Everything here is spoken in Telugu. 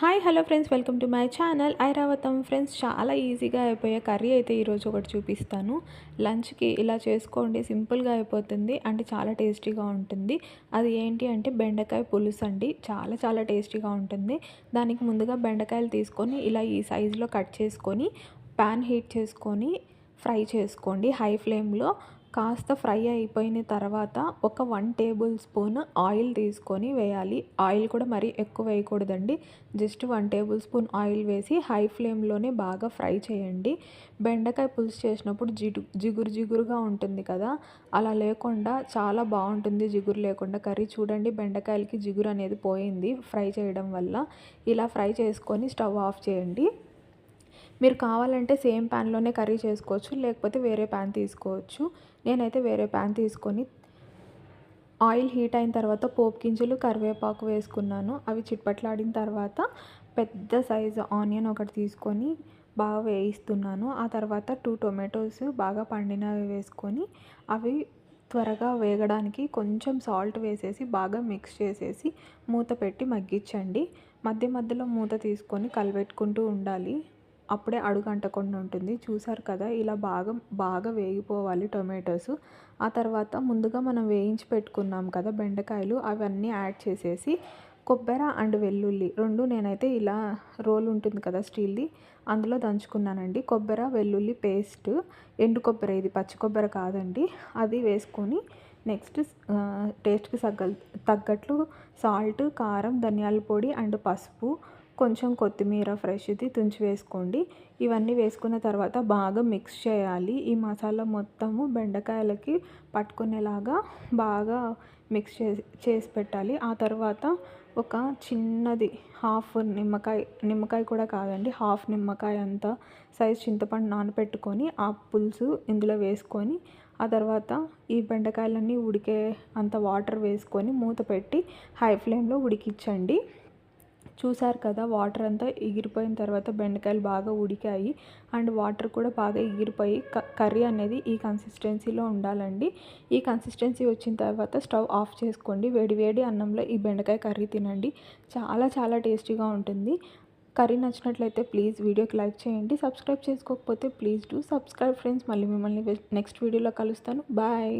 Hi hello friends welcome to my channel. Iravatham friends చాలా ఈజీగా అయిపోయే కర్రీ అయితే ఈరోజు ఒకటి చూపిస్తాను. లంచ్కి ఇలా చేసుకోండి సింపుల్గా అయిపోతుంది అంటే చాలా టేస్టీగా ఉంటుంది. అది ఏంటి అంటే బెండకాయ పులుసు అండి. చాలా చాలా టేస్టీగా ఉంటుంది. దానికి ముందుగా బెండకాయలు తీసుకొని ఇలా ఈ సైజులో కట్ చేసుకొని ప్యాన్ హీట్ చేసుకొని ఫ్రై చేసుకోండి. హై ఫ్లేమ్లో కాస్త ఫ్రై అయిపోయిన తర్వాత ఒక వన్ టేబుల్ స్పూన్ ఆయిల్ తీసుకొని వేయాలి. ఆయిల్ కూడా మరీ ఎక్కువ వేయకూడదండి. Just one tablespoon oil వేసి హై ఫ్లేమ్లోనే బాగా ఫ్రై చేయండి. బెండకాయ పులుసు చేసినప్పుడు జిగు జిగురు జిగురుగా ఉంటుంది కదా. అలా లేకుండా చాలా బాగుంటుంది జిగురు లేకుండా. కర్రీ చూడండి బెండకాయలకి జిగురు అనేది పోయింది ఫ్రై చేయడం వల్ల. ఇలా ఫ్రై చేసుకొని స్టవ్ ఆఫ్ చేయండి. మీరు కావాలంటే సేమ్ ప్యాన్లోనే కర్రీ చేసుకోవచ్చు లేకపోతే వేరే ప్యాన్ తీసుకోవచ్చు. నేనైతే వేరే ప్యాన్ తీసుకొని ఆయిల్ హీట్ అయిన తర్వాత పోపు గింజలు కరివేపాకు వేసుకున్నాను. అవి చిట్పట్లాడిన తర్వాత పెద్ద సైజు ఆనియన్ ఒకటి తీసుకొని బాగా వేయిస్తున్నాను. ఆ తర్వాత టూ టొమాటోస్ బాగా పండినవి వేసుకొని అవి త్వరగా వేగడానికి కొంచెం సాల్ట్ వేసేసి బాగా మిక్స్ చేసేసి మూత పెట్టి మగ్గించండి. మధ్య మధ్యలో మూత తీసుకొని కలిపెట్టుకుంటూ ఉండాలి. అప్పుడే అడుగంటకుండా ఉంటుంది. చూసారు కదా ఇలా బాగా బాగా వేగిపోవాలి టొమాటోస్. ఆ తర్వాత ముందుగా మనం వేయించి పెట్టుకున్నాం కదా బెండకాయలు అవన్నీ యాడ్ చేసేసి కొబ్బరి అండ్ వెల్లుల్లి రెండు నేనైతే ఇలా రోల్ ఉంటుంది కదా స్టీల్ది అందులో దంచుకున్నానండి. కొబ్బరి వెల్లుల్లి పేస్ట్ ఎండు కొబ్బరి ఇది పచ్చి కొబ్బరి కాదండి. అది వేసుకొని నెక్స్ట్ టేస్ట్కి తగ్గ తగ్గట్లు సాల్ట్ కారం ధనియాల పొడి అండ్ పసుపు కొంచెం కొత్తిమీర ఫ్రెష్ది తుంచి వేసుకోండి. ఇవన్నీ వేసుకున్న తర్వాత బాగా మిక్స్ చేయాలి. ఈ మసాలా మొత్తము బెండకాయలకి పట్టుకునేలాగా బాగా మిక్స్ చేసి చేసి పెట్టాలి. ఆ తర్వాత ఒక చిన్నది హాఫ్ నిమ్మకాయ నిమ్మకాయ కూడా కాదండి హాఫ్ నిమ్మకాయ అంత సైజ్ చింతపండు నానబెట్టుకొని ఆ పులుసు ఇందులో వేసుకొని ఆ తర్వాత ఈ బెండకాయలన్నీ ఉడికే అంత వాటర్ వేసుకొని మూత పెట్టి హై ఫ్లేమ్లో ఉడికించండి. చూసారు కదా వాటర్ అంతా ఎగిరిపోయిన తర్వాత బెండకాయలు బాగా ఉడికాయి. అండ్ వాటర్ కూడా బాగా ఎగిరిపోయి కర్రీ అనేది ఈ కన్సిస్టెన్సీలో ఉండాలండి. ఈ కన్సిస్టెన్సీ వచ్చిన తర్వాత స్టవ్ ఆఫ్ చేసుకోండి. వేడి వేడి అన్నంలో ఈ బెండకాయ కర్రీ తినండి. చాలా చాలా టేస్టీగా ఉంటుంది. కర్రీ నచ్చినట్లయితే ప్లీజ్ వీడియోకి లైక్ చేయండి. సబ్స్క్రైబ్ చేసుకోకపోతే ప్లీజ్ డూ సబ్స్క్రైబ్ ఫ్రెండ్స్. మళ్ళీ మిమ్మల్ని నెక్స్ట్ వీడియోలో కలుస్తాను. బాయ్.